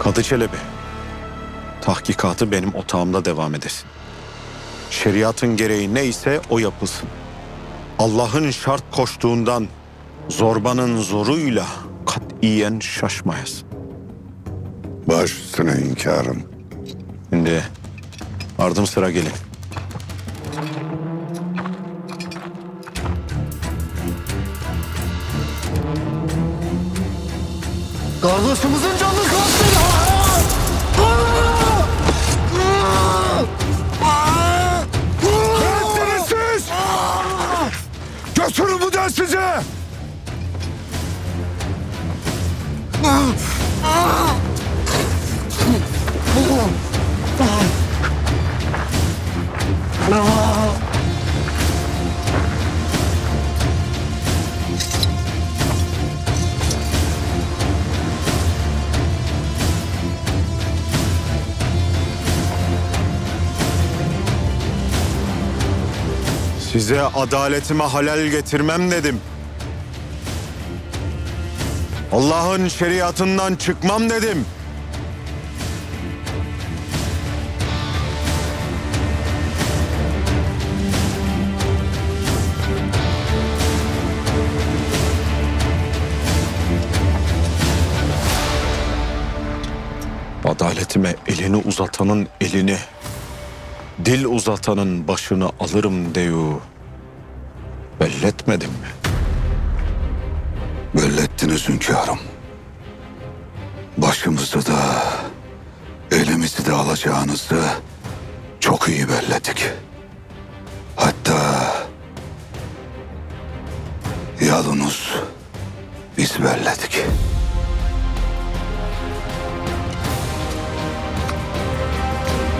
Kadı Çelebi, tahkikatı benim otağımda devam edesin. Şeriatın gereği neyse o yapılsın. Allah'ın şart koştuğundan zorbanın zoruyla katiyen şaşmayasın. Baş üstüne hünkârım. Şimdi ardım sıra gelin. Kardeşimizin canını kastet. Götürün bu da size! Size adaletime halel getirmem dedim. Allah'ın şeriatından çıkmam dedim. Adaletime elini uzatanın elini, dil uzatanın başını alırım deyu. Belletmedim mi? Bellettiniz hünkârım. Başımızı da elimizi de alacağınızı çok iyi belledik. Hatta yalınız biz belledik.